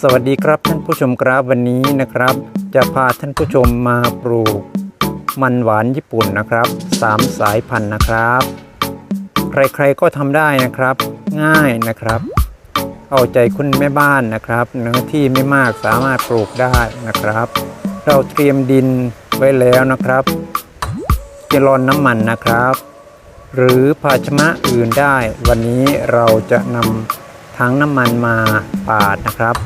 สวัสดีครับท่านผู้ชมครับวันนี้นะครับ จะพาท่านผู้ชมมาปลูก มันหวานญี่ปุ่นนะครับสามสายพันธุ์นะครับ ใครๆก็ทำได้นะครับ ง่ายนะครับ เอาใจคุณแม่บ้านนะครับเนื้อที่ไม่มากสามารถปลูกได้นะครับ เราเตรียมดินไว้แล้วนะครับเจลอนน้ำมันนะครับ หรือภาชนะอื่นได้ วันนี้เราจะนำถังน้ำมันมาปาดนะครับ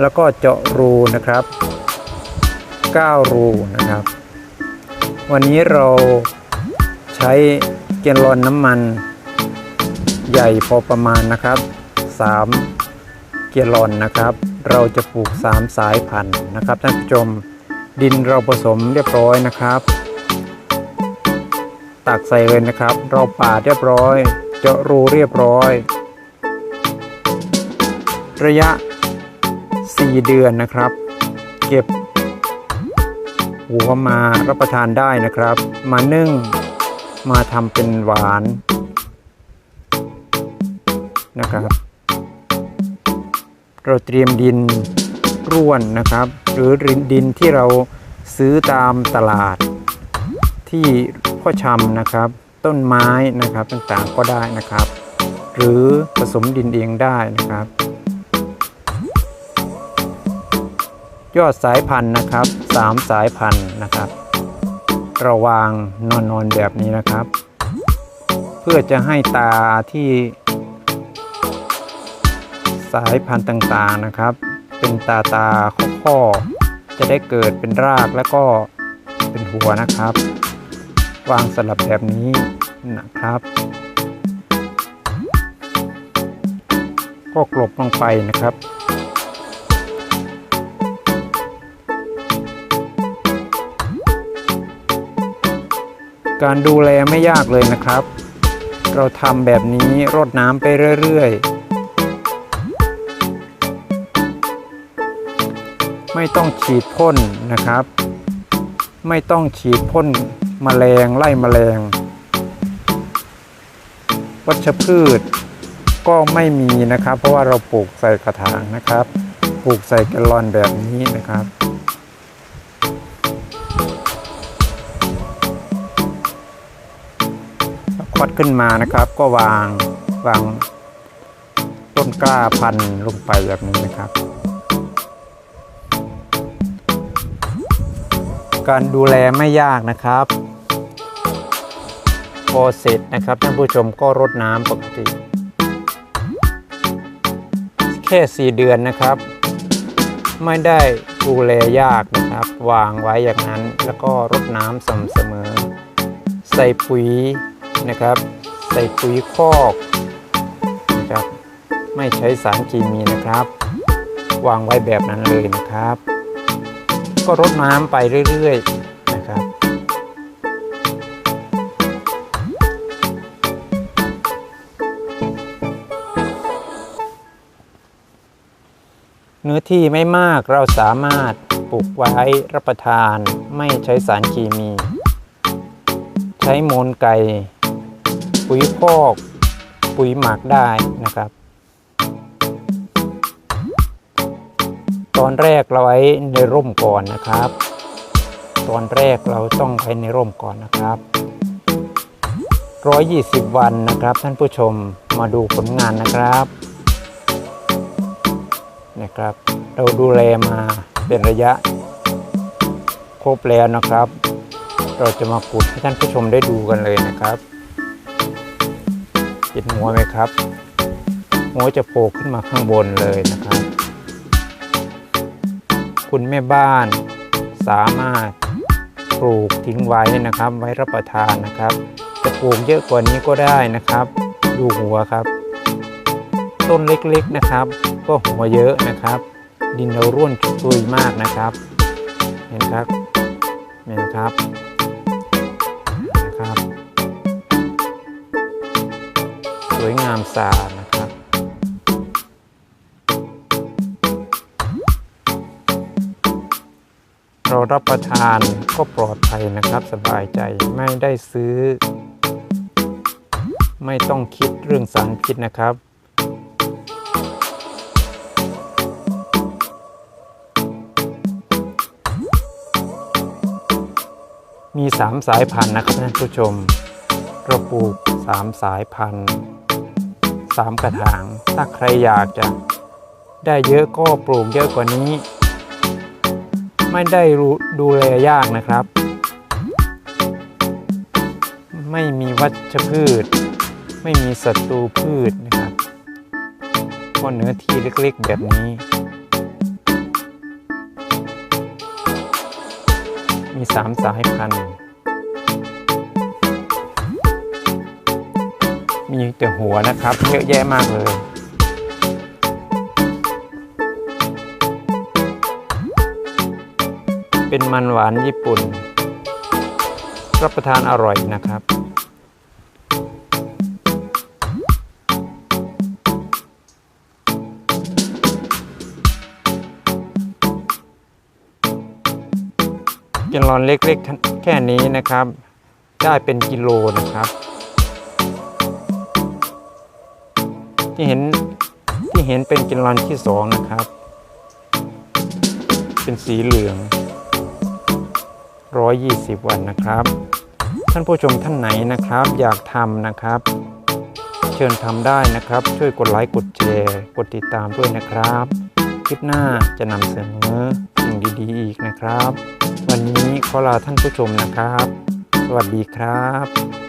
แล้วก็เจาะรูนะครับ 9 รูนะครับ วันนี้เราใช้เกลอนน้ำมันใหญ่พอประมาณนะครับ 3 เกลอนนะครับ เราจะปลูก 3 สายพันธุ์นะครับท่านผู้ชมดินเราผสมเรียบร้อยนะครับ ตักใส่เลยนะครับ เราปาดเรียบร้อย เจาะรูเรียบร้อย ระยะ เดือนนะครับ เก็บหัวมารับประทานได้นะครับ มานึ่งมาทำเป็นหวานนะครับ เราเตรียมดินร่วนนะครับ หรือดินที่เราซื้อตามตลาด ที่พ่อชำนะครับ ต้นไม้นะครับต่างๆก็ได้นะครับ หรือผสมดินเองได้นะครับ ยอดสายพันธุ์นะครับสามสายพันธุ์นะครับ ระวางนอนนอนแบบนี้นะครับ เพื่อจะให้ตาที่ สายพันธุ์ต่างๆนะครับ เป็นตาตาข้อๆจะได้เกิดเป็นรากแล้วก็เป็นหัวนะครับ วางสลับแบบนี้นะครับ ก็กลบลงไปนะครับ การดูแลไม่ยากเลยนะครับ เราทำแบบนี้รดน้ำไปเรื่อยๆ ไม่ต้องฉีดพ่นนะครับ ไม่ต้องฉีดพ่นแมลงไล่แมลง วัชพืชก็ไม่มีนะครับ เพราะว่าเราปลูกใส่กระถางนะครับ ปลูกใส่แกลลอนแบบนี้นะครับ วัดขึ้นมานะครับ ก็วางวางต้นกล้าพันลงไปแบบนี้นะครับ การดูแลไม่ยากนะครับ พอเสร็จนะครับท่านผู้ชมก็รดน้ำปกติ แค่ 4 เดือนนะครับ ไม่ได้ดูแลยากนะครับ วางไว้อย่างนั้นแล้วก็รดน้ำสม่ำเสมอ ใส่ปุ๋ย นะครับ ใส่ปุ๋ยคอกนะครับไม่ใช้สารเคมีนะครับ วางไว้แบบนั้นเลยนะครับ ก็รดน้ำไปเรื่อยๆนะครับเนื้อที่ไม่มากเราสามารถปลูกไว้รับประทานไม่ใช้สารเคมี ใช้มูลไก่ ปุ๋ยคอกปุ๋ยหมักได้นะครับ ตอนแรกเราไว้ในร่มก่อนนะครับ ตอนแรกเราต้องไว้ในร่มก่อนนะครับ 120 วันนะครับ ท่านผู้ชมมาดูผลงานนะครับนะครับ เราดูแลมาเป็นระยะ ครบแล้วนะครับ เราจะมาขุดให้ท่านผู้ชมได้ดูกันเลยนะครับ นหัวไหมครับ หัวจะโผล่ขึ้นมาข้างบนเลยนะครับ คุณแม่บ้านสามารถปลูกทิ้งไว้นะครับ ไว้รับประทานนะครับ จะปลูกเยอะกว่านี้ก็ได้นะครับ ดูหัวครับ ต้นเล็กๆนะครับ ก็หัวเยอะนะครับ ดินเราร่วนชุยมากนะครับ เห็นครับเห็นครับนะครับามสานะครับ เรารับประทานก็ปลอดภัยนะครับสบายใจไม่ได้ซื้อ ไม่ต้องคิดเรื่องสารพิษนะครับมี 3 สายพันธุ์นะครับท่านผู้ชมเราปลูก 3 สายพันธุ์ สามกระถาง ถ้าใครอยากจะได้เยอะก็ปลูกเยอะกว่านี้ ไม่ได้ดูแลยากนะครับ ไม่มีวัชพืช ไม่มีศัตรูพืชนะครับเพราะเนื้อที่เล็กๆแบบนี้ มีสามสายพันธุ์ มีแต่หัวนะครับ เยอะแยะมากเลย เป็นมันหวานญี่ปุ่น รับประทานอร่อยนะครับกินรอนเล็กๆ แค่นี้นะครับ ได้เป็นกิโลนะครับ ที่เห็นที่เห็นเป็นกินรอนที่สองนะครับ เป็นสีเหลือง 120 วันนะครับ ท่านผู้ชมท่านไหนนะครับ อยากทำนะครับ เชิญทำได้นะครับ ช่วยกดไลค์กดแชร์กดติดตามด้วยนะครับ คลิปหน้าจะนำเสนอสิ่งดีๆอีกนะครับ วันนี้ขอลาท่านผู้ชมนะครับ สวัสดีครับ